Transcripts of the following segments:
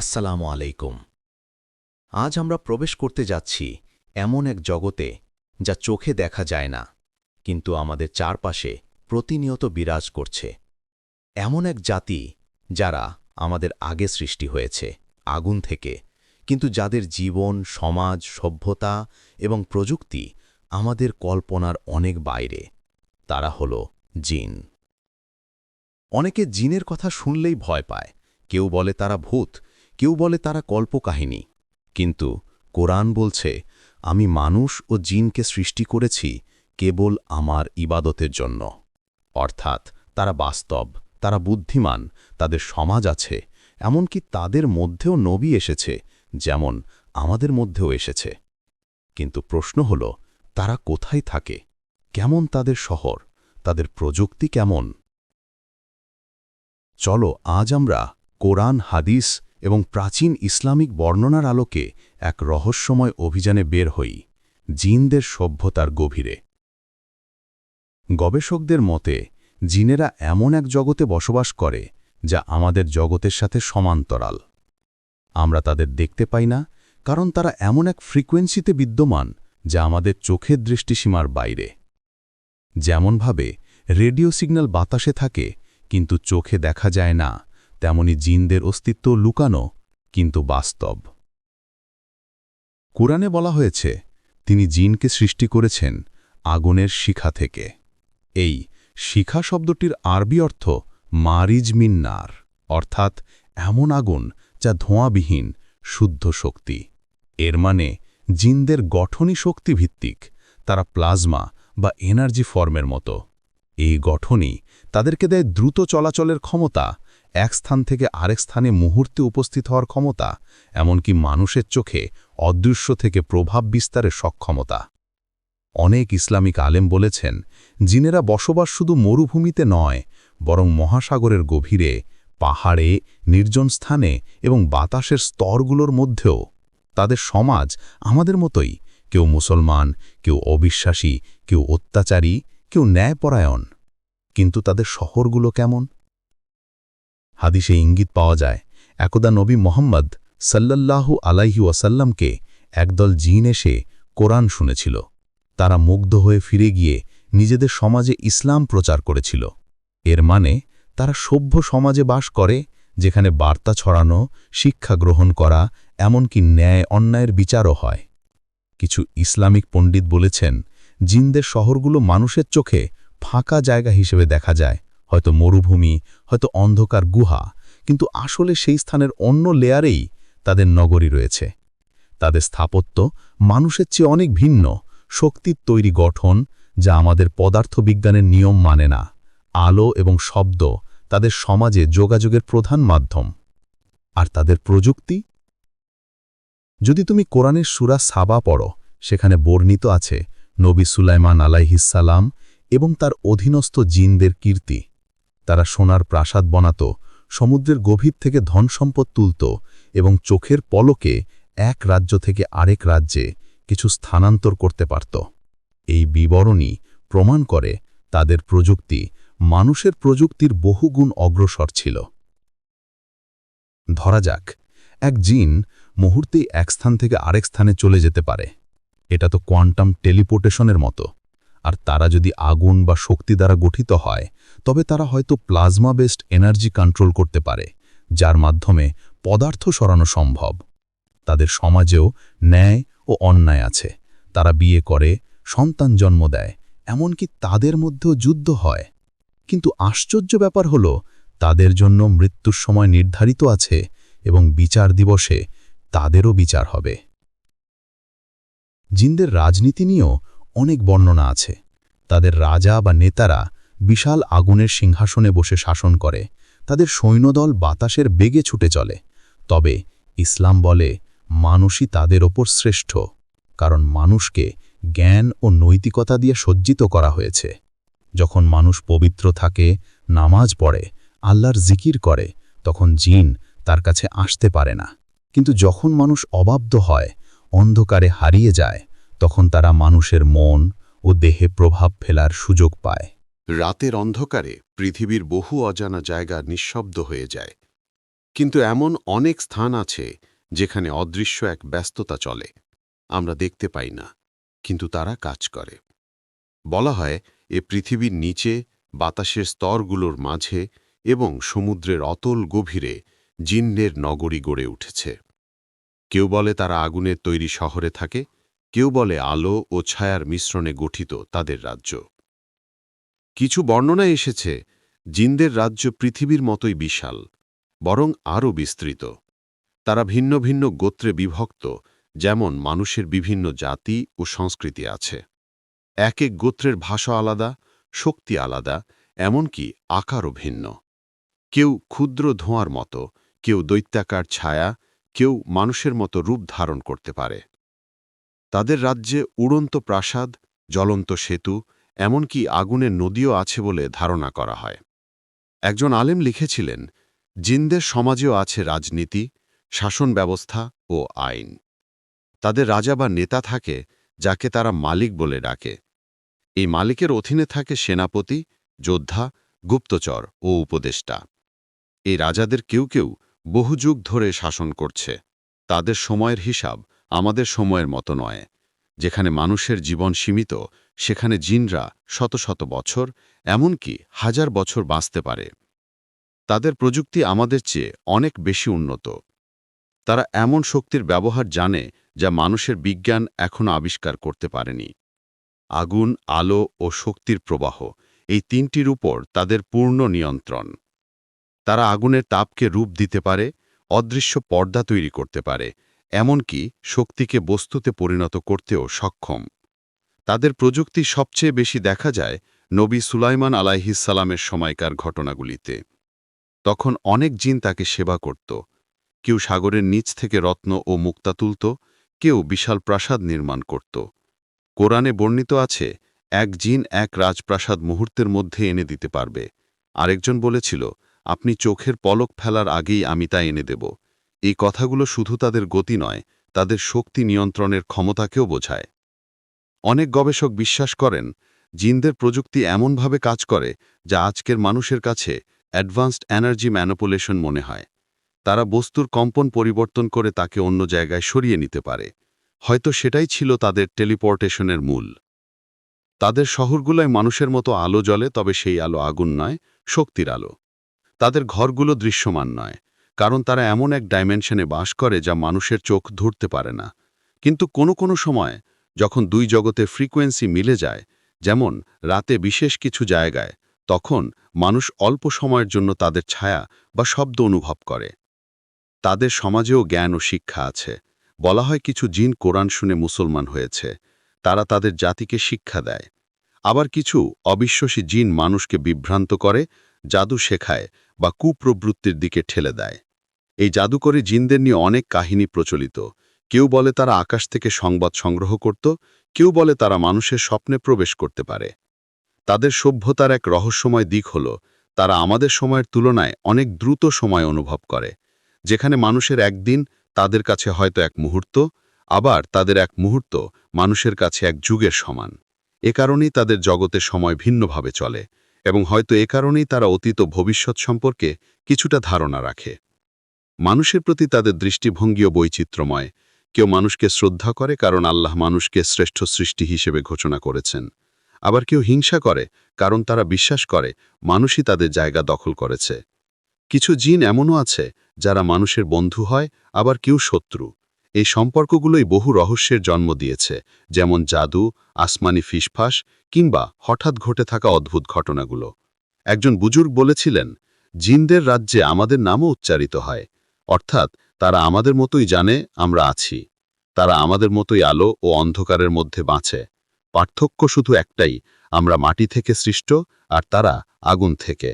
আসসালামু আলাইকুম। আজ আমরা প্রবেশ করতে যাচ্ছি এমন এক জগতে যা চোখে দেখা যায় না, কিন্তু আমাদের চারপাশে প্রতিনিয়ত বিরাজ করছে। এমন এক জাতি যারা আমাদের আগে সৃষ্টি হয়েছে, আগুন থেকে, কিন্তু যাদের জীবন, সমাজ, সভ্যতা এবং প্রযুক্তি আমাদের কল্পনার অনেক বাইরে, তারা হল জিন। অনেকে জিনের কথা শুনলেই ভয় পায়, কেউ বলে তারা ভূত কেউ বলে তারা কল্পকাহিনী। কিন্তু কোরআন বলছে, আমি মানুষ ও জিনকে সৃষ্টি করেছি কেবল আমার ইবাদতের জন্য। অর্থাৎ তারা বাস্তব, তারা বুদ্ধিমান, তাদের সমাজ আছে, এমনকি তাদের মধ্যেও নবী এসেছে, যেমন আমাদের মধ্যেও এসেছে। কিন্তু প্রশ্ন হল, তারা কোথায় থাকে? কেমন তাদের শহর? তাদের প্রযুক্তি কেমন? চলো আজ আমরা কোরআন, হাদিস এবং প্রাচীন ইসলামিক বর্ণনার আলোকে এক রহস্যময় অভিযানে বের হই, জিনদের সভ্যতার গভীরে। গবেষকদের মতে, জিনেরা এমন এক জগতে বসবাস করে, যা আমাদের জগতের সাথে সমান্তরাল। আমরা তাদের দেখতে পাই না, কারণ তারা এমন এক ফ্রিকোয়েন্সিতে বিদ্যমান, যা আমাদের চোখের দৃষ্টিসীমার বাইরে। যেমনভাবে রেডিও সিগন্যাল বাতাসে থাকে, কিন্তু চোখে দেখা যায় না তেমনি জিনদের অস্তিত্ব লুকানো কিন্তু বাস্তব। কোরআনে বলা হয়েছে, তিনি জিনকে সৃষ্টি করেছেন আগুনের শিখা থেকে। এই শিখা শব্দটির আরবি অর্থ মারিজ মিন্নার অর্থাৎ এমন আগুন যা ধোঁয়াবিহীন, শুদ্ধ শক্তি। এর মানে জিনদের গঠনই শক্তিভিত্তিক, তারা প্লাজমা বা এনার্জি ফর্মের মতো। এই গঠনই তাদেরকে দেয় দ্রুত চলাচলের ক্ষমতা এক স্থান থেকে আরেক স্থানে মুহূর্তে উপস্থিত হওয়ার ক্ষমতা, এমনকি মানুষের চোখে অদৃশ্য থেকে প্রভাব বিস্তারের সক্ষমতা। অনেক ইসলামিক আলেম বলেছেন, জিনেরা বসবাস শুধু মরুভূমিতে নয়, বরং মহাসাগরের গভীরে, পাহাড়ে, নির্জন স্থানে এবং বাতাসের স্তরগুলোর মধ্যেও। তাদের সমাজ আমাদের মতোই, কেউ মুসলমান, কেউ অবিশ্বাসী, কেউ অত্যাচারী, কেউ ন্যায়পরায়ণ। কিন্তু তাদের শহরগুলো কেমন? হাদিসে ইঙ্গিত পাওয়া যায়, একদা নবী মোহাম্মদ সাল্লাল্লাহু আলাইহি ওয়াসাল্লামকে একদল জিন এসে কোরআন শুনেছিল। তারা মুগ্ধ হয়ে ফিরে গিয়ে নিজেদের সমাজে ইসলাম প্রচার করেছিল। এর মানে তারা সভ্য সমাজে বাস করে, যেখানে বার্তা ছড়ানো, শিক্ষা গ্রহণ করা, এমনকি ন্যায় অন্যায়ের বিচারও হয়। কিছু ইসলামিক পণ্ডিত বলেছেন, জিনদের শহরগুলো মানুষের চোখে ফাঁকা জায়গা হিসেবে দেখা যায় হয়তো মরুভূমি, হয়তো অন্ধকার গুহা, কিন্তু আসলে সেই স্থানের অন্য লেয়ারেই তাদের নগরী রয়েছে। তাদের স্থাপত্য মানুষের চেয়ে অনেক ভিন্ন, শক্তির তৈরি গঠন, যা আমাদের পদার্থবিজ্ঞানের নিয়ম মানে না। আলো এবং শব্দ তাদের সমাজে যোগাযোগের প্রধান মাধ্যম। আর তাদের প্রযুক্তি? যদি তুমি কোরআনের সুরা সাবা পড়ো, সেখানে বর্ণিত আছে, নবী সুলাইমান আলাইহিসালাম এবং তার অধীনস্থ জিনদের কীর্তি। তারা সোনার প্রাসাদ বনাত, সমুদ্রের গভীর থেকে ধনসম্পদ তুলত এবং চোখের পলকে এক রাজ্য থেকে আরেক রাজ্যে কিছু স্থানান্তর করতে পারত। এই বিবরণী প্রমাণ করে তাদের প্রযুক্তি মানুষের প্রযুক্তির বহুগুণ অগ্রসর ছিল। ধরা যাক, এক জিন মুহূর্তেই এক স্থান থেকে আরেক স্থানে চলে যেতে পারে। এটা তো কোয়ান্টাম টেলিপোর্টেশনের মতো। আর তারা যদি আগুন বা শক্তি দ্বারা গঠিত হয় তবে তারা হয়তো প্লাজমা বেসড এনার্জি কন্ট্রোল করতে পারে, যার মাধ্যমে পদার্থ সরানো সম্ভব। তাদের সমাজেও ন্যায় ও অন্যায় আছে। তারা বিয়ে করে, সন্তান জন্ম দেয়, এমনকি তাদের মধ্যেও যুদ্ধ হয়। কিন্তু আশ্চর্য ব্যাপার হল, তাদের জন্য মৃত্যুর সময় নির্ধারিত আছে এবং বিচার দিবসে তাদেরও বিচার হবে। জিনদের রাজনীতি নিয়েও অনেক বর্ণনা আছে। তাদের রাজা বা নেতারা বিশাল আগুনের সিংহাসনে বসে শাসন করে। তাদের সৈন্যদল বাতাসের বেগে ছুটে চলে। তবে ইসলাম বলে, মানুষই তাদের ওপর শ্রেষ্ঠ, কারণ মানুষকে জ্ঞান ও নৈতিকতা দিয়ে সজ্জিত করা হয়েছে। যখন মানুষ পবিত্র থাকে, নামাজ পড়ে, আল্লাহর জিকির করে, তখন জিন তার কাছে আসতে পারে না। কিন্তু যখন মানুষ অবাব্দ হয়, অন্ধকারে হারিয়ে যায়, তখন তারা মানুষের মন ও দেহে প্রভাব ফেলার সুযোগ পায়। রাতের অন্ধকারে পৃথিবীর বহু অজানা জায়গা নিঃশব্দ হয়ে যায়। কিন্তু এমন অনেক স্থান আছে যেখানে অদৃশ্য এক ব্যস্ততা চলে। আমরা দেখতে পাই না, কিন্তু তারা কাজ করে। বলা হয়, এ পৃথিবীর নিচে, বাতাসের স্তরগুলোর মাঝে এবং সমুদ্রের অতল গভীরে জিন্নের নগরী গড়ে উঠেছে। কেউ বলে তারা আগুনের তৈরি শহরে থাকে, কেউ বলে আলো ও ছায়ার মিশ্রণে গঠিত তাদের রাজ্য। কিছু বর্ণনায় এসেছে, জিনদের রাজ্য পৃথিবীর মতোই বিশাল, বরং আরও বিস্তৃত। তারা ভিন্ন ভিন্ন গোত্রে বিভক্ত, যেমন মানুষের বিভিন্ন জাতি ও সংস্কৃতি আছে। এক এক গোত্রের ভাষা আলাদা, শক্তি আলাদা, এমনকি আকারও ভিন্ন। কেউ ক্ষুদ্র ধোঁয়ার মতো, কেউ দৈত্যাকার ছায়া, কেউ মানুষের মতো রূপ ধারণ করতে পারে। তাদের রাজ্যে উড়ন্ত প্রাসাদ, জ্বলন্ত সেতু এমনকি আগুনের নদীও আছে বলে ধারণা করা হয়। একজন আলেম লিখেছিলেন, জিনদের সমাজেও আছে রাজনীতি, শাসন ব্যবস্থা ও আইন। তাদের রাজা বা নেতা থাকে যাকে তারা মালিক বলে ডাকে। এই মালিকের অধীনে থাকে সেনাপতি, যোদ্ধা, গুপ্তচর ও উপদেষ্টা। এই রাজাদের কেউ কেউ বহু যুগ ধরে শাসন করছে। তাদের সময়ের হিসাব আমাদের সময়ের মতো নয়। যেখানে মানুষের জীবন সীমিত, সেখানে জিনরা শত শত বছর, এমনকি হাজার বছর বাঁচতে পারে। তাদের প্রযুক্তি আমাদের চেয়ে অনেক বেশি উন্নত। তারা এমন শক্তির ব্যবহার জানে যা মানুষের বিজ্ঞান এখনও আবিষ্কার করতে পারেনি। আগুন, আলো ও শক্তির প্রবাহ এই তিনটির উপর তাদের পূর্ণ নিয়ন্ত্রণ। তারা আগুনের তাপকে রূপ দিতে পারে, অদৃশ্য পর্দা তৈরি করতে পারে এমনকি শক্তিকে বস্তুতে পরিণত করতেও সক্ষম। তাদের প্রযুক্তি সবচেয়ে বেশি দেখা যায় নবী সুলাইমান আলাইহিসালামের সময়কার ঘটনাগুলিতে। তখন অনেক জিন তাকে সেবা করত। কেউ সাগরের নিচ থেকে রত্ন ও মুক্তা তুলত, কেউ বিশাল প্রাসাদ নির্মাণ করত। কোরআনে বর্ণিত আছে, এক জিন এক রাজপ্রাসাদ মুহূর্তের মধ্যে এনে দিতে পারবে। আরেকজন বলেছিল, আপনি চোখের পলক ফেলার আগেই আমি তা এনে দেব। এই কথাগুলো শুধু তাদের গতি নয়, তাদের শক্তি নিয়ন্ত্রণের ক্ষমতাকেও বোঝায়। অনেক গবেষক বিশ্বাস করেন, জিনদের প্রযুক্তি এমনভাবে কাজ করে, যা আজকের মানুষের কাছে অ্যাডভান্সড এনার্জি ম্যানোপুলেশন মনে হয়। তারা বস্তুর কম্পন পরিবর্তন করে তাকে অন্য জায়গায় সরিয়ে নিতে পারে। হয়তো সেটাই ছিল তাদের টেলিপোর্টেশনের মূল। তাদের শহরগুলোয় মানুষের মতো আলো জ্বলে, তবে সেই আলো আগুন নয়, শক্তির আলো। তাদের ঘরগুলো দৃশ্যমান নয়। কারণ তারা এমন এক ডাইমেনশনে বাস করে যা মানুষের চোখ ধরতে পারে না। কিন্তু কোনো কোনো সময়, যখন দুই জগতে ফ্রিকোয়েন্সি মিলে যায়, যেমন রাতে বিশেষ কিছু জায়গায়, তখন মানুষ অল্প সময়ের জন্য তাদের ছায়া বা শব্দ অনুভব করে। তাদের সমাজেও জ্ঞান ও শিক্ষা আছে। বলা হয় কিছু জিন কোরআন শুনে মুসলমান হয়েছে। তারা তাদের জাতিকে শিক্ষা দেয়। আবার কিছু অবিশ্বাসী জিন মানুষকে বিভ্রান্ত করে, জাদু শেখায় বা কুপ্রবৃত্তির দিকে ঠেলে দেয়। এই জাদুকরী জিনদের নিয়ে অনেক কাহিনী প্রচলিত। কেউ বলে তারা আকাশ থেকে সংবাদ সংগ্রহ করত, কেউ বলে তারা মানুষের স্বপ্নে প্রবেশ করতে পারে। তাদের সভ্যতার এক রহস্যময় দিক হল, তারা আমাদের সময়ের তুলনায় অনেক দ্রুত সময় অনুভব করে। যেখানে মানুষের একদিন তাদের কাছে হয়তো এক মুহূর্ত, আবার তাদের এক মুহূর্ত মানুষের কাছে এক যুগের সমান। এ কারণেই তাদের জগতে সময় ভিন্নভাবে চলে, এবং হয়তো এ কারণেই তারা অতীত ভবিষ্যৎ সম্পর্কে কিছুটা ধারণা রাখে। মানুষের প্রতি তাদের দৃষ্টিভঙ্গিও বৈচিত্র্যময়। কেউ মানুষকে শ্রদ্ধা করে কারণ আল্লাহ মানুষকে শ্রেষ্ঠ সৃষ্টি হিসেবে ঘোষণা করেছেন। আবার কেউ হিংসা করে কারণ তারা বিশ্বাস করে মানুষই তাদের জায়গা দখল করেছে। কিছু জিন এমনও আছে যারা মানুষের বন্ধু হয়, আবার কেউ শত্রু। এই সম্পর্কগুলোই বহু রহস্যের জন্ম দিয়েছে, যেমন জাদু, আসমানি ফিসফাস কিংবা হঠাৎ ঘটে থাকা অদ্ভুত ঘটনাগুলো। একজন বুজুর্গ বলেছিলেন, জিনদের রাজ্যে আমাদের নামও উচ্চারিত হয়। অর্থাৎ তারা আমাদের মতোই জানে আমরা আছি। তারা আমাদের মতোই আলো ও অন্ধকারের মধ্যে বাঁচে। পার্থক্য শুধু একটাই, আমরা মাটি থেকে সৃষ্ট আর তারা আগুন থেকে।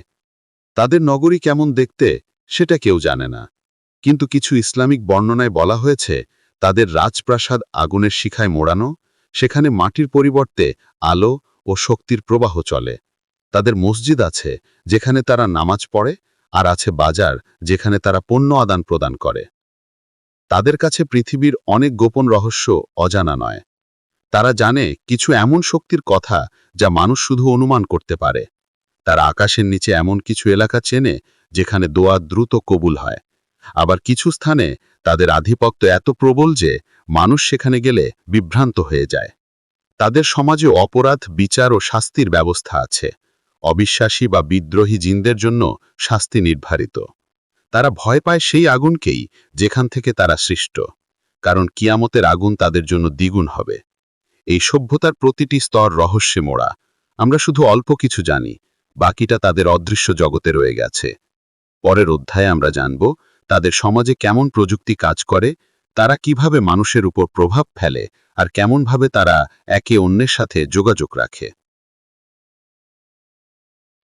তাদের নগরী কেমন দেখতে সেটা কেউ জানে না। কিন্তু কিছু ইসলামিক বর্ণনায় বলা হয়েছে, তাদের রাজপ্রাসাদ আগুনের শিখায় মোড়ানো, সেখানে মাটির পরিবর্তে আলো ও শক্তির প্রবাহ চলে। তাদের মসজিদ আছে, যেখানে তারা নামাজ পড়ে আর আছে বাজার যেখানে তারা পণ্য আদান প্রদান করে। তাদের কাছে পৃথিবীর অনেক গোপন রহস্য অজানা নয়। তারা জানে কিছু এমন শক্তির কথা যা মানুষ শুধু অনুমান করতে পারে। তারা আকাশের নিচে এমন কিছু এলাকা চেনে যেখানে দোয়া দ্রুত কবুল হয়। আবার কিছু স্থানে তাদের আধিপত্য এত প্রবল যে মানুষ সেখানে গেলে বিভ্রান্ত হয়ে যায়। তাদের সমাজে অপরাধ, বিচার ও শাস্তির ব্যবস্থা আছে। অবিশ্বাসী বা বিদ্রোহী জিনদের জন্য শাস্তি নির্ধারিত। তারা ভয় পায় সেই আগুনকেই যেখান থেকে তারা সৃষ্ট, কারণ কিয়ামতের আগুন তাদের জন্য দ্বিগুণ হবে। এই সভ্যতার প্রতিটি স্তর রহস্যে মোড়া। আমরা শুধু অল্প কিছু জানি, বাকিটা তাদের অদৃশ্য জগতে রয়ে গেছে। পরের অধ্যায়ে আমরা জানব, তাদের সমাজে কেমন প্রযুক্তি কাজ করে, তারা কীভাবে মানুষের উপর প্রভাব ফেলে, আর কেমনভাবে তারা একে অন্যের সাথে যোগাযোগ রাখে।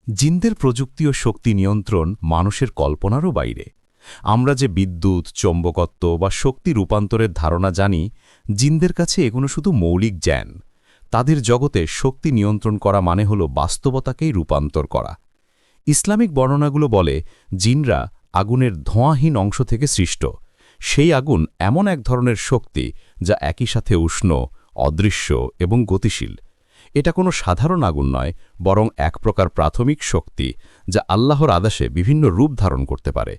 জিনদের প্রযুক্তি ও শক্তি নিয়ন্ত্রণ মানুষের কল্পনারও বাইরে। আমরা যে বিদ্যুৎ, চৌম্বকত্ব বা শক্তি রূপান্তরের ধারণা জানি, জিনদের কাছে এগুলো শুধু মৌলিক জ্ঞান। তাদের জগতে শক্তি নিয়ন্ত্রণ করা মানে হল বাস্তবতাকেই রূপান্তর করা। ইসলামিক বর্ণনাগুলো বলে, জিনরা আগুনের ধোঁয়াহীন অংশ থেকে সৃষ্ট। সেই আগুন এমন এক ধরনের শক্তি যা একই সাথে উষ্ণ, অদৃশ্য এবং গতিশীল। এটা কোনো সাধারণ আগুন নয়, বরং এক প্রকার প্রাথমিক শক্তি, যা আল্লাহর আদেশে বিভিন্ন রূপ ধারণ করতে পারে।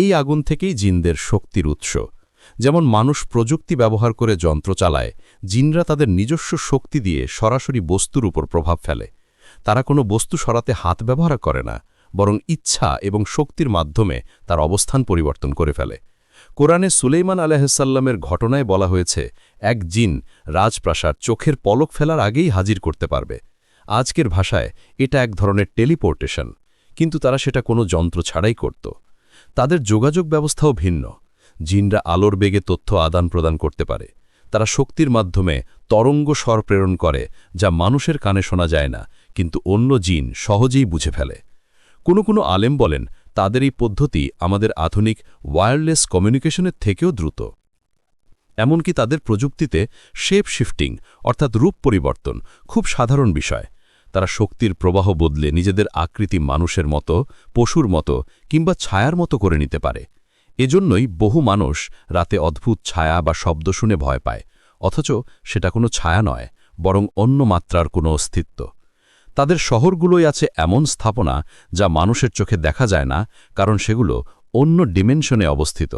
এই আগুন থেকেই জিনদের শক্তির উৎস। যেমন মানুষ প্রযুক্তি ব্যবহার করে যন্ত্র চালায়, জিনরা তাদের নিজস্ব শক্তি দিয়ে সরাসরি বস্তুর উপর প্রভাব ফেলে। তারা কোনো বস্তু সরাতে হাত ব্যবহার করে না, বরং ইচ্ছা এবং শক্তির মাধ্যমে তার অবস্থান পরিবর্তন করে ফেলে। কোরআনে সুলেইমান আলাহিসাল্লামের ঘটনায় বলা হয়েছে, এক জিন রাজপ্রাসাদ চোখের পলক ফেলার আগেই হাজির করতে পারবে। আজকের ভাষায় এটা এক ধরনের টেলিপোর্টেশন, কিন্তু তারা সেটা কোনো যন্ত্র ছাড়াই করত। তাদের যোগাযোগ ব্যবস্থাও ভিন্ন। জিনরা আলোর বেগে তথ্য আদান প্রদান করতে পারে। তারা শক্তির মাধ্যমে তরঙ্গ স্বর প্রেরণ করে, যা মানুষের কানে শোনা যায় না, কিন্তু অন্য জিন সহজেই বুঝে ফেলে। কোনো কোনো আলেম বলেন তাদের এই পদ্ধতি আমাদের আধুনিক ওয়্যারলেস কমিউনিকেশনের থেকেও দ্রুত। এমনকি তাদের প্রযুক্তিতে শেপ শিফটিং অর্থাৎ রূপ পরিবর্তন, খুব সাধারণ বিষয়। তারা শক্তির প্রবাহ বদলে নিজেদের আকৃতি মানুষের মতো, পশুর মতো, কিংবা ছায়ার মতো করে নিতে পারে। এজন্যই বহু মানুষ রাতে অদ্ভুত ছায়া বা শব্দ শুনে ভয় পায়। অথচ সেটা কোনো ছায়া নয়, বরং অন্য মাত্রার কোনো অস্তিত্ব। তাদের শহরগুলোই আছে এমন স্থাপনা যা মানুষের চোখে দেখা যায় না, কারণ সেগুলো অন্য ডিমেনশনে অবস্থিত।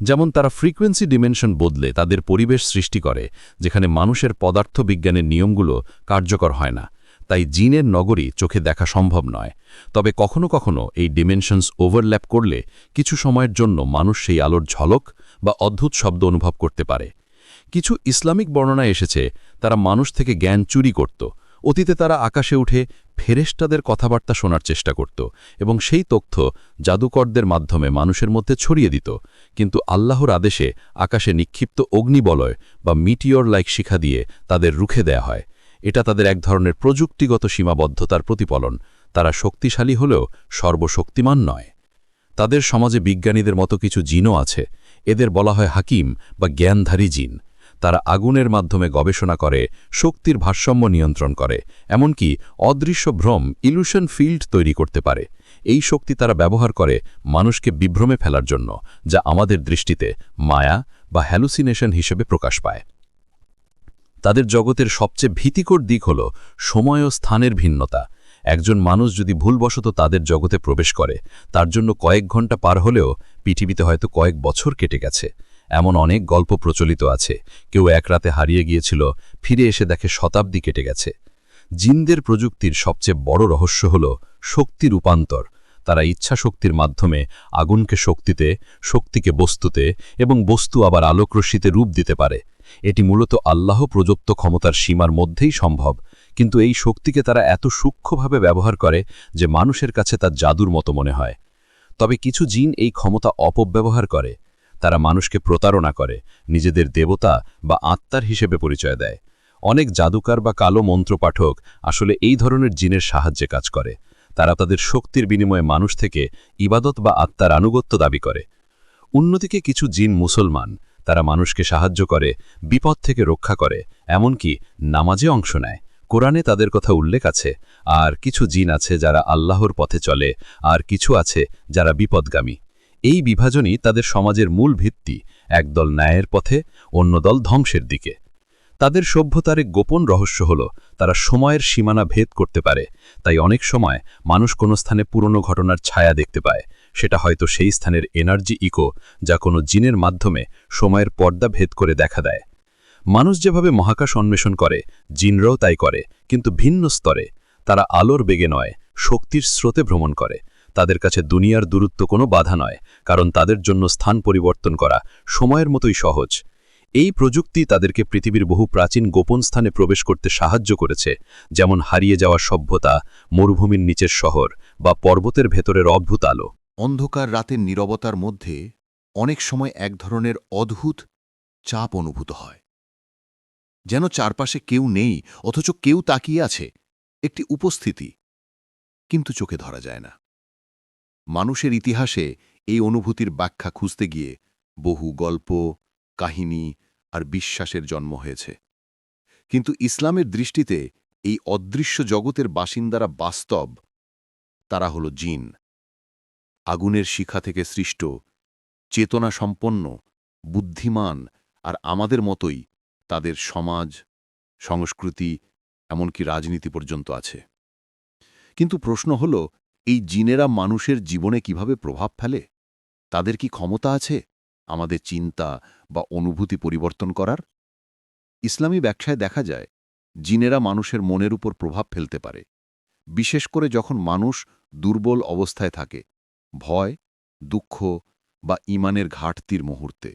যেমন তারা ফ্রিকোয়েন্সি ডিমেনশন বদলে তাদের পরিবেশ সৃষ্টি করে, যেখানে মানুষের পদার্থবিজ্ঞানের নিয়মগুলো কার্যকর হয় না। তাই জিনের নগরী চোখে দেখা সম্ভব নয়। তবে কখনো কখনো এই ডিমেনশনস ওভারল্যাপ করলে কিছু সময়ের জন্য মানুষ সেই আলোর ঝলক বা অদ্ভুত শব্দ অনুভব করতে পারে। কিছু ইসলামিক বর্ণনায় এসেছে, তারা মানুষ থেকে জ্ঞান চুরি করত অতীতে তারা আকাশে উঠে ফেরেস্টাদের কথাবার্তা শোনার চেষ্টা করত এবং সেই তথ্য জাদুকরদের মাধ্যমে মানুষের মধ্যে ছড়িয়ে দিত। কিন্তু আল্লাহর আদেশে আকাশে নিক্ষিপ্ত অগ্নিবলয় বা মিটিওর লাইক শিখা দিয়ে তাদের রুখে দেয়া হয়। এটা তাদের এক ধরনের প্রযুক্তিগত সীমাবদ্ধতার প্রতিফলন। তারা শক্তিশালী হলেও সর্বশক্তিমান নয়। তাদের সমাজে বিজ্ঞানীদের মতো কিছু জিনও আছে। এদের বলা হয় হাকিম বা জ্ঞানধারী জিন। তারা আগুনের মাধ্যমে গবেষণা করে, শক্তির ভারসাম্য নিয়ন্ত্রণ করে, এমনকি অদৃশ্য ভ্রম ইলুশন ফিল্ড তৈরি করতে পারে। এই শক্তি তারা ব্যবহার করে মানুষকে বিভ্রমে ফেলার জন্য, যা আমাদের দৃষ্টিতে মায়া বা হ্যালুসিনেশন হিসেবে প্রকাশ পায়। তাদের জগতের সবচেয়ে ভীতিকর দিক হল সময় ও স্থানের ভিন্নতা। একজন মানুষ যদি ভুলবশত তাদের জগতে প্রবেশ করে, তার জন্য কয়েক ঘণ্টা পার হলেও পৃথিবীতে হয়তো কয়েক বছর কেটে গেছে। এমন অনেক গল্প প্রচলিত আছে। কেউ এক রাতে হারিয়ে গিয়েছিল, ফিরে এসে দেখে শতাব্দী কেটে গেছে। জিনদের প্রযুক্তির সবচেয়ে বড় রহস্য হল শক্তি রূপান্তর। তারা ইচ্ছা শক্তির মাধ্যমে আগুনকে শক্তিতে, শক্তিকে বস্তুতে এবং বস্তু আবার আলোকরশ্মিতে রূপ দিতে পারে। এটি মূলত আল্লাহ প্রযুক্ত ক্ষমতার সীমার মধ্যেই সম্ভব। কিন্তু এই শক্তিকে তারা এত সূক্ষ্মভাবে ব্যবহার করে যে মানুষের কাছে তার জাদুর মতো মনে হয়। তবে কিছু জিন এই ক্ষমতা অপব্যবহার করে। তারা মানুষকে প্রতারণা করে, নিজেদের দেবতা বা আত্মার হিসেবে পরিচয় দেয়। অনেক জাদুকার বা কালো মন্ত্রপাঠক আসলে এই ধরনের জিনের সাহায্যে কাজ করে। তারা তাদের শক্তির বিনিময়ে মানুষ থেকে ইবাদত বা আত্মার আনুগত্য দাবি করে। অন্যদিকে কিছু জিন মুসলমান, তারা মানুষকে সাহায্য করে, বিপদ থেকে রক্ষা করে, এমনকি নামাজে অংশ নেয়। কোরআনে তাদের কথা উল্লেখ আছে, আর কিছু জিন আছে যারা আল্লাহর পথে চলে, আর কিছু আছে যারা বিপদগামী। এই বিভাজনই তাদের সমাজের মূল ভিত্তি একদল ন্যায়ের পথে, অন্য দল ধ্বংসের দিকে। তাদের সভ্যতার এক গোপন রহস্য হল, তারা সময়ের সীমানা ভেদ করতে পারে, তাই অনেক সময় মানুষ কোনো স্থানে পুরনো ঘটনার ছায়া দেখতে পায়। সেটা হয়তো সেই স্থানের এনার্জি ইকো, যা কোনো জিনের মাধ্যমে সময়ের পর্দা ভেদ করে দেখা দেয়। মানুষ যেভাবে মহাকাশ অন্বেষণ করে, জিনরাও তাই করে, কিন্তু ভিন্ন স্তরে, তারা আলোর বেগে নয়, শক্তির স্রোতে ভ্রমণ করে। তাদের কাছে দুনিয়ার দূরত্ব কোনো বাধা নয়, কারণ তাদের জন্য স্থান পরিবর্তন করা সময়ের মতোই সহজ। এই প্রযুক্তি তাদেরকে পৃথিবীর বহু প্রাচীন গোপন স্থানে প্রবেশ করতে সাহায্য করেছে, যেমন হারিয়ে যাওয়া সভ্যতা, মরুভূমির নিচের শহর বা পর্বতের ভেতরের অদ্ভুত আলো। অন্ধকার রাতের নীরবতার মধ্যে অনেক সময় এক ধরনের অদ্ভুত চাপ অনুভূত হয়। যেন চারপাশে কেউ নেই, অথচ কেউ তাকিয়ে আছে, একটি উপস্থিতি কিন্তু চোখে ধরা যায় না। মানুষের ইতিহাসে এই অনুভূতির ব্যাখ্যা খুঁজতে গিয়ে বহু গল্প, কাহিনী আর বিশ্বাসের জন্ম হয়েছে। কিন্তু ইসলামের দৃষ্টিতে এই অদৃশ্য জগতের বাসিন্দারা বাস্তব, তারা হল জিন। আগুনের শিখা থেকে সৃষ্ট, চেতনা সম্পন্ন, বুদ্ধিমান আর আমাদের মতোই তাদের সমাজ, সংস্কৃতি, এমনকি রাজনীতি পর্যন্ত আছে। কিন্তু প্রশ্ন হল এই জিনেরা মানুষের জীবনে কীভাবে প্রভাব ফেলে? তাদের কি ক্ষমতা আছে? আমাদের চিন্তা বা অনুভূতি পরিবর্তন করার? ইসলামী ব্যাখ্যায় দেখা যায়, জিনেরা মানুষের মনের উপর প্রভাব ফেলতে পারে। বিশেষ করে যখন মানুষ দুর্বল অবস্থায় থাকে, ভয়, দুঃখ বা ইমানের ঘাটতির মুহূর্তে।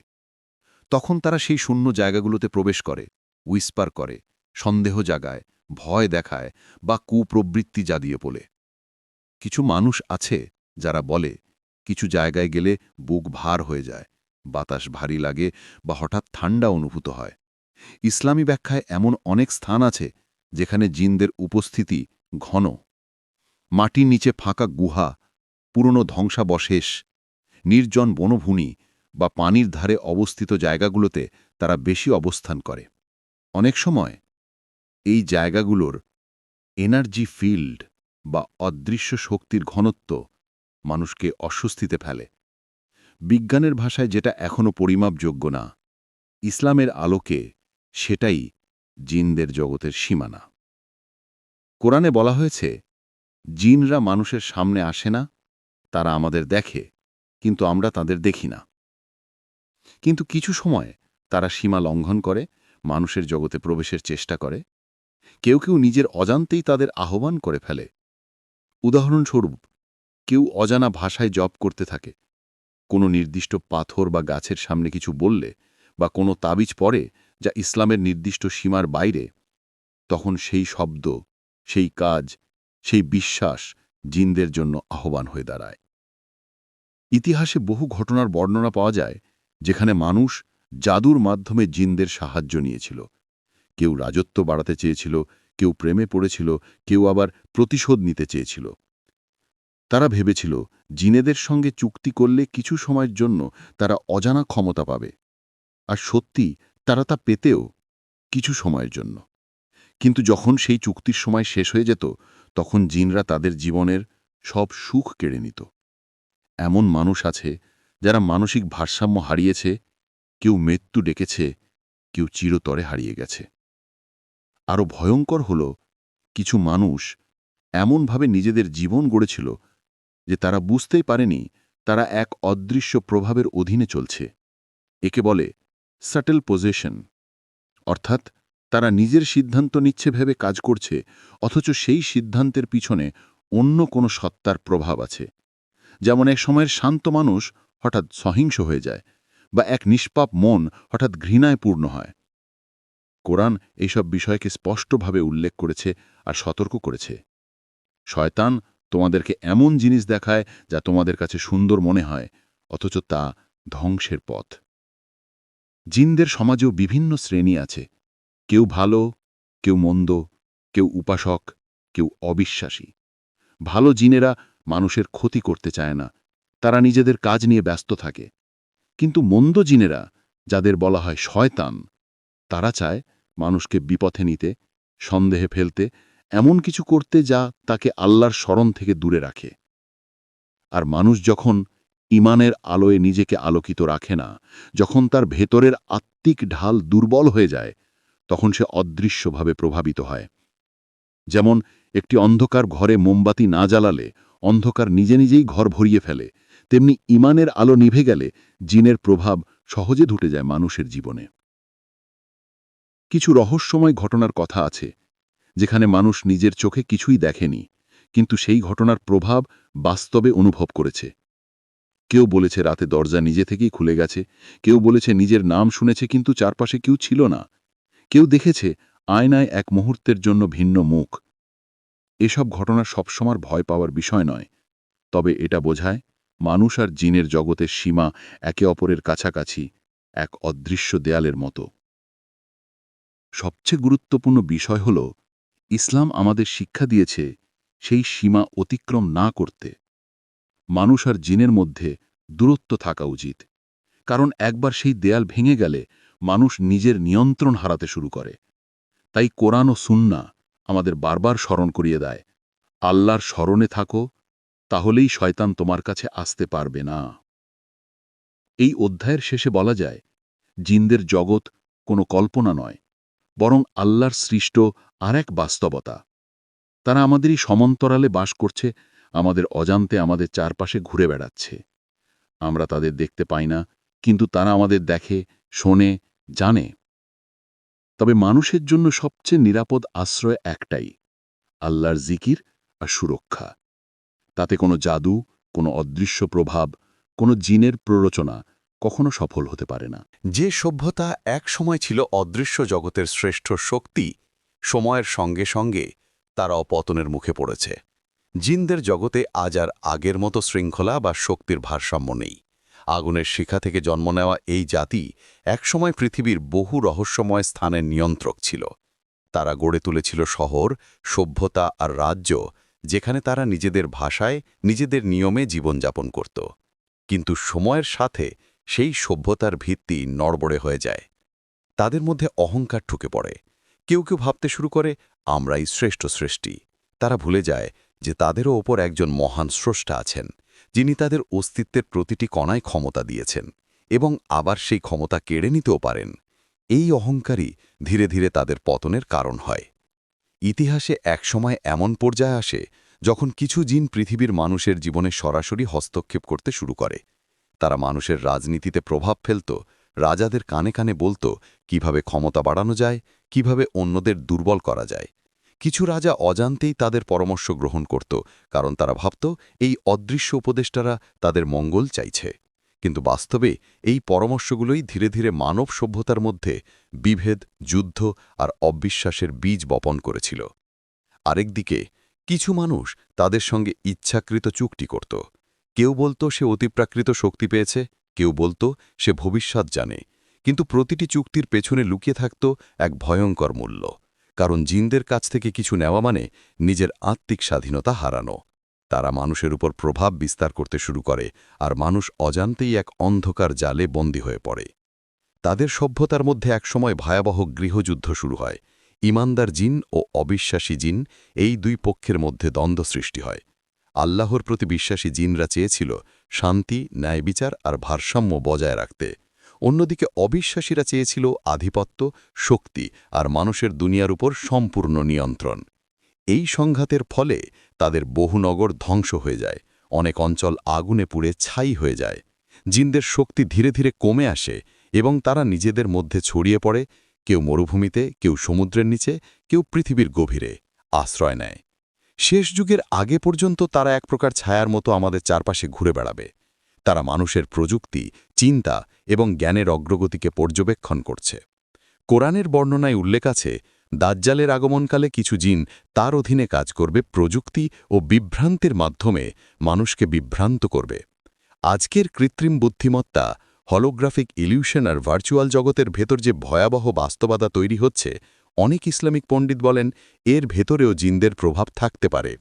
তখন তারা সেই শূন্য জায়গাগুলোতে প্রবেশ করে, উইস্পার করে, সন্দেহ জাগায়, ভয় দেখায় বা কুপ্রবৃত্তি জাদিয়ে বলে কিছু মানুষ আছে যারা বলে, কিছু জায়গায় গেলে বুক ভার হয়ে যায়, বাতাস ভারী লাগে বা হঠাৎ ঠান্ডা অনুভূত হয়। ইসলামী ব্যাখ্যায় এমন অনেক স্থান আছে যেখানে জিনদের উপস্থিতি ঘন। মাটির নিচে ফাঁকা গুহা, পুরনো ধ্বংসাবশেষ, নির্জন বনভূমি বা পানির ধারে অবস্থিত জায়গাগুলোতে তারা বেশি অবস্থান করে। অনেক সময় এই জায়গাগুলোর এনার্জি ফিল্ড বা অদৃশ্য শক্তির ঘনত্ব মানুষকে অস্বস্তিতে ফেলে। বিজ্ঞানের ভাষায় যেটা এখনও পরিমাপযোগ্য না, ইসলামের আলোকে সেটাই জিনদের জগতের সীমানা। কোরআনে বলা হয়েছে, জিনরা মানুষের সামনে আসে না, তারা আমাদের দেখে, কিন্তু আমরা তাদের দেখি না। কিন্তু কিছু সময় তারা সীমা লঙ্ঘন করে, মানুষের জগতে প্রবেশের চেষ্টা করে। কেউ কেউ নিজের অজান্তেই তাদের আহ্বান করে ফেলে উদাহরণস্বরূপ, কেউ অজানা ভাষায় জপ করতে থাকে। কোনো নির্দিষ্ট পাথর বা গাছের সামনে কিছু বললে বা কোনো তাবিজ পড়ে যা ইসলামের নির্দিষ্ট সীমার বাইরে, তখন সেই শব্দ, সেই কাজ, সেই বিশ্বাস জিনদের জন্য আহ্বান হয়ে দাঁড়ায়। ইতিহাসে বহু ঘটনার বর্ণনা পাওয়া যায়, যেখানে মানুষ জাদুর মাধ্যমে জিনদের সাহায্য নিয়েছিল। কেউ রাজত্ব বাড়াতে চেয়েছিল কেউ প্রেমে পড়েছিল, কেউ আবার প্রতিশোধ নিতে চেয়েছিল। তারা ভেবেছিল, জিনেদের সঙ্গে চুক্তি করলে কিছু সময়ের জন্য তারা অজানা ক্ষমতা পাবে। আর সত্যি, তারা তা পেতেও কিছু সময়ের জন্য। কিন্তু যখন সেই চুক্তির সময় শেষ হয়ে যেত, তখন জিনরা তাদের জীবনের সব সুখ কেড়ে নিত। এমন মানুষ আছে, যারা মানসিক ভারসাম্য হারিয়েছে, কেউ মৃত্যু ডেকেছে, কেউ চিরতরে হারিয়ে গেছে। আরও ভয়ঙ্কর হল, কিছু মানুষ এমনভাবে নিজেদের জীবন গড়েছিল যে তারা বুঝতেই পারেনি তারা এক অদৃশ্য প্রভাবের অধীনে চলছে। একে বলে সাটেল পজিশন অর্থাৎ তারা নিজের সিদ্ধান্ত নিচ্ছে ভেবে কাজ করছে, অথচ সেই সিদ্ধান্তের পিছনে অন্য কোনো সত্তার প্রভাব আছে। যেমন এক সময়ের শান্ত মানুষ হঠাৎ সহিংস হয়ে যায় বা এক নিষ্পাপ মন হঠাৎ ঘৃণায় পূর্ণ হয়। কোরআন এইসব বিষয়কে স্পষ্টভাবে উল্লেখ করেছে আর সতর্ক করেছে। শয়তান তোমাদেরকে এমন জিনিস দেখায় যা তোমাদের কাছে সুন্দর মনে হয়, অথচ তা ধ্বংসের পথ। জিনদের সমাজেও বিভিন্ন শ্রেণি আছে। কেউ ভালো, কেউ মন্দ, কেউ উপাসক, কেউ অবিশ্বাসী। ভালো জিনেরা মানুষের ক্ষতি করতে চায় না, তারা নিজেদের কাজ নিয়ে ব্যস্ত থাকে। কিন্তু মন্দ জিনেরা, যাদের বলা হয় শয়তান তারা চায় মানুষকে বিপথে নিতে, সন্দেহে ফেলতে, এমন কিছু করতে যা তাকে আল্লাহর স্মরণ থেকে দূরে রাখে। আর মানুষ যখন ইমানের আলোয় নিজেকে আলোকিত রাখে না, যখন তার ভেতরের আত্মিক ঢাল দুর্বল হয়ে যায়, তখন সে অদৃশ্যভাবে প্রভাবিত হয়। যেমন একটি অন্ধকার ঘরে মোমবাতি না জ্বালালে, অন্ধকার নিজে নিজেই ঘর ভরিয়ে ফেলে, তেমনি ইমানের আলো নিভে গেলে জিনের প্রভাব সহজে ঢুটে যায় মানুষের জীবনে। কিছু রহস্যময় ঘটনার কথা আছে, যেখানে মানুষ নিজের চোখে কিছুই দেখেনি, কিন্তু সেই ঘটনার প্রভাব বাস্তবে অনুভব করেছে। কেউ বলেছে রাতে দরজা নিজে থেকেই খুলে গেছে, কেউ বলেছে নিজের নাম শুনেছে কিন্তু চারপাশে কেউ ছিল না। কেউ দেখেছে আয়নায় এক মুহূর্তের জন্য ভিন্ন মুখ। এসব ঘটনা সবসময় ভয় পাওয়ার বিষয় নয়, তবে এটা বোঝায় মানুষ আর জিনের জগতের সীমা একে অপরের কাছাকাছি, এক অদৃশ্য দেয়ালের মতো। সবচেয়ে গুরুত্বপূর্ণ বিষয় হল, ইসলাম আমাদের শিক্ষা দিয়েছে সেই সীমা অতিক্রম না করতে। মানুষ আর জিনের মধ্যে দূরত্ব থাকা উচিত। কারণ একবার সেই দেয়াল ভেঙে গেলে মানুষ নিজের নিয়ন্ত্রণ হারাতে শুরু করে। তাই কোরআন ও সুন্না আমাদের বারবার স্মরণ করিয়ে দেয়, আল্লাহর স্মরণে থাকো, তাহলেই শয়তান তোমার কাছে আসতে পারবে না। এই অধ্যায়ের শেষে বলা যায়, জিনদের জগৎ কোনো কল্পনা নয় বরং আল্লাহর সৃষ্ট আর এক বাস্তবতা। তারা আমাদেরই সমান্তরালে বাস করছে, আমাদের অজান্তে আমাদের চারপাশে ঘুরে বেড়াচ্ছে। আমরা তাদের দেখতে পাই না, কিন্তু তারা আমাদের দেখে, শোনে, জানে। তবে মানুষের জন্য সবচেয়ে নিরাপদ আশ্রয় একটাই, আল্লাহর জিকির আর সুরক্ষা। তাতে কোনো জাদু, কোনো অদৃশ্য প্রভাব, কোনো জিনের প্ররোচনা কখনো সফল হতে পারে না। যে সভ্যতা এক সময় ছিল অদৃশ্য জগতের শ্রেষ্ঠ শক্তি, সময়ের সঙ্গে সঙ্গে তারা অপতনের মুখে পড়েছে। জিনদের জগতে আজ আর আগের মতো শৃঙ্খলা বা শক্তির ভারসাম্য নেই। আগুনের শিখা থেকে জন্ম নেওয়া এই জাতি একসময় পৃথিবীর বহু রহস্যময় স্থানের নিয়ন্ত্রক ছিল। তারা গড়ে তুলেছিল শহর, সভ্যতা আর রাজ্য, যেখানে তারা নিজেদের ভাষায়, নিজেদের নিয়মে জীবনযাপন করত। কিন্তু সময়ের সাথে সেই সভ্যতার ভিত্তি নড়বড়ে হয়ে যায়। তাদের মধ্যে অহংকার ঠুকে পড়ে। কেউ কেউ ভাবতে শুরু করে, আমরাই শ্রেষ্ঠ সৃষ্টি। তারা ভুলে যায় যে তাদেরও ওপর একজন মহান স্রষ্টা আছেন, যিনি তাদের অস্তিত্বের প্রতিটি কণায় ক্ষমতা দিয়েছেন এবং আবার সেই ক্ষমতা কেড়ে নিতেও পারেন। এই অহংকারই ধীরে ধীরে তাদের পতনের কারণ হয়। ইতিহাসে একসময় এমন পর্যায়ে আসে যখন কিছু জিন পৃথিবীর মানুষের জীবনে সরাসরি হস্তক্ষেপ করতে শুরু করে। তারা মানুষের রাজনীতিতে প্রভাব ফেলত, রাজাদের কানে কানে বলতো কীভাবে ক্ষমতা বাড়ানো যায়, কীভাবে অন্যদের দুর্বল করা যায়। কিছু রাজা অজান্তেই তাদের পরামর্শ গ্রহণ করত, কারণ তারা ভাবত এই অদৃশ্য উপদেষ্টারা তাদের মঙ্গল চাইছে। কিন্তু বাস্তবে এই পরামর্শগুলোই ধীরে ধীরে মানব সভ্যতার মধ্যে বিভেদ, যুদ্ধ আর অবিশ্বাসের বীজ বপন করেছিল। আরেকদিকে কিছু মানুষ তাদের সঙ্গে ইচ্ছাকৃত চুক্তি করত। কেউ বলতো সে অতিপ্রাকৃত শক্তি পেয়েছে, কেউ বলতো সে ভবিষ্যৎ জানে, কিন্তু প্রতিটি চুক্তির পেছনে লুকিয়ে থাকত এক ভয়ঙ্কর মূল্য, কারণ জিনদের কাছ থেকে কিছু নেওয়া মানে নিজের আত্মিক স্বাধীনতা হারানো। তারা মানুষের উপর প্রভাব বিস্তার করতে শুরু করে, আর মানুষ অজান্তেই এক অন্ধকার জালে বন্দী হয়ে পড়ে। তাদের সভ্যতার মধ্যে একসময় ভয়াবহ গৃহযুদ্ধ শুরু হয়। ইমানদার জিন ও অবিশ্বাসী জিন এই দুই পক্ষের মধ্যে দ্বন্দ্ব সৃষ্টি হয়। আল্লাহর প্রতি বিশ্বাসী জিনরা চেয়েছিল শান্তি, ন্যায়বিচার আর ভারসাম্য বজায় রাখতে। অন্যদিকে অবিশ্বাসীরা চেয়েছিল আধিপত্য, শক্তি আর মানুষের দুনিয়ার উপর সম্পূর্ণ নিয়ন্ত্রণ। এই সংঘাতের ফলে তাদের বহু নগর ধ্বংস হয়ে যায়, অনেক অঞ্চল আগুনে পুড়ে ছাই হয়ে যায়। জিনদের শক্তি ধীরে ধীরে কমে আসে এবং তারা নিজেদের মধ্যে ছড়িয়ে পড়ে, কেউ মরুভূমিতে, কেউ সমুদ্রের নিচে, কেউ পৃথিবীর গভীরে আশ্রয় নেয়। শেষ যুগের আগে পর্যন্ত তারা এক প্রকার ছায়ার মতো আমাদের চারপাশে ঘুরে বেড়াবে। তারা মানুষের প্রযুক্তি, চিন্তা এবং জ্ঞানের অগ্রগতিকে পর্যবেক্ষণ করছে। কোরআনের বর্ণনায় উল্লেখ আছে, দাজ্জালের আগমনকালে কিছু জিন তার অধীনে কাজ করবে প্রযুক্তি ও বিভ্রান্তির মাধ্যমে মানুষকে বিভ্রান্ত করবে। আজকের কৃত্রিম বুদ্ধিমত্তা হলোগ্রাফিক ইলিউশন আর ভার্চুয়াল জগতের ভেতর যে ভয়াবহ বাস্তবতা তৈরি হচ্ছে অনেক ইসলামিক পণ্ডিত বলেন, এর ভেতরেও জিনদের প্রভাব থাকতে পারে।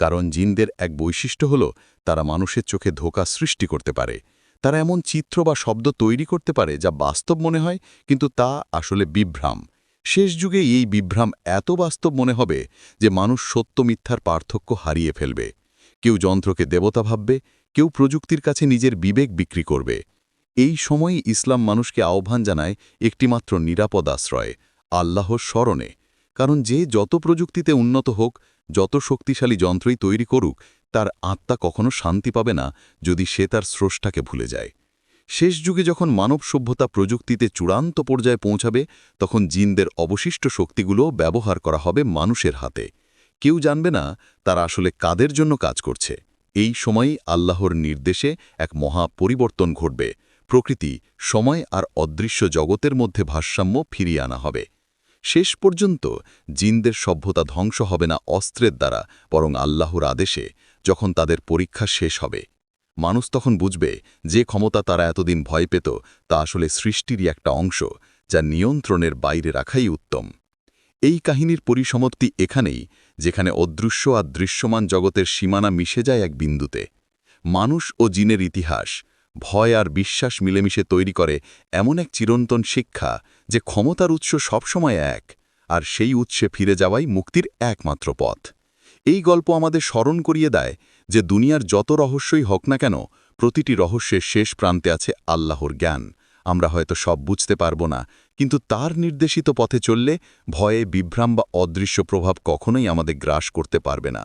কারণ জিনদের এক বৈশিষ্ট্য হল, তারা মানুষের চোখে ধোকা সৃষ্টি করতে পারে। তারা এমন চিত্র বা শব্দ তৈরি করতে পারে যা বাস্তব মনে হয়, কিন্তু তা আসলে বিভ্রাম। শেষ যুগে এই বিভ্রাম এত বাস্তব মনে হবে যে মানুষ সত্য মিথ্যার পার্থক্য হারিয়ে ফেলবে। কেউ যন্ত্রকে দেবতা ভাববে, কেউ প্রযুক্তির কাছে নিজের বিবেক বিক্রি করবে। এই সময়ই ইসলাম মানুষকে আহ্বান জানায় একটিমাত্র নিরাপদ আশ্রয়ে, আল্লাহর স্মরণে। কারণ যে যত প্রযুক্তিতে উন্নত হোক, যত শক্তিশালী যন্ত্রই তৈরি করুক, তার আত্মা কখনো শান্তি পাবে না যদি সে তার স্রষ্টাকে ভুলে যায়। শেষ যুগে যখন মানব সভ্যতা প্রযুক্তিতে চূড়ান্ত পর্যায়ে পৌঁছাবে, তখন জিনদের অবশিষ্ট শক্তিগুলো ব্যবহার করা হবে মানুষের হাতে। কেউ জানবে না তারা আসলে কাদের জন্য কাজ করছে। এই সময়ই আল্লাহর নির্দেশে এক মহা পরিবর্তন ঘটবে। প্রকৃতি, সময় আর অদৃশ্য জগতের মধ্যে ভারসাম্য ফিরিয়ে আনা হবে। শেষ পর্যন্ত জিনদের সভ্যতা ধ্বংস হবে না অস্ত্রের দ্বারা, বরং আল্লাহর আদেশে, যখন তাদের পরীক্ষা শেষ হবে। মানুষ তখন বুঝবে, যে ক্ষমতা তারা এতদিন ভয় পেত, তা আসলে সৃষ্টিরই একটা অংশ, যা নিয়ন্ত্রণের বাইরে রাখাই উত্তম। এই কাহিনীর পরিসমাপ্তি এখানেই, যেখানে অদৃশ্য আর দৃশ্যমান জগতের সীমানা মিশে যায় এক বিন্দুতে। মানুষ ও জিনের ইতিহাস ভয় আর বিশ্বাস মিলেমিশে তৈরি করে এমন এক চিরন্তন শিক্ষা যে ক্ষমতার উৎস সবসময় এক, আর সেই উৎসে ফিরে যাওয়াই মুক্তির একমাত্র পথ। এই গল্প আমাদের স্মরণ করিয়ে দেয় যে দুনিয়ার যত রহস্যই হোক না কেন, প্রতিটি রহস্যের শেষ প্রান্তে আছে আল্লাহর জ্ঞান। আমরা হয়তো সব বুঝতে পারব না, কিন্তু তার নির্দেশিত পথে চললে ভয়ে বিভ্রাম বা অদৃশ্য প্রভাব কখনোই আমাদের গ্রাস করতে পারবে না।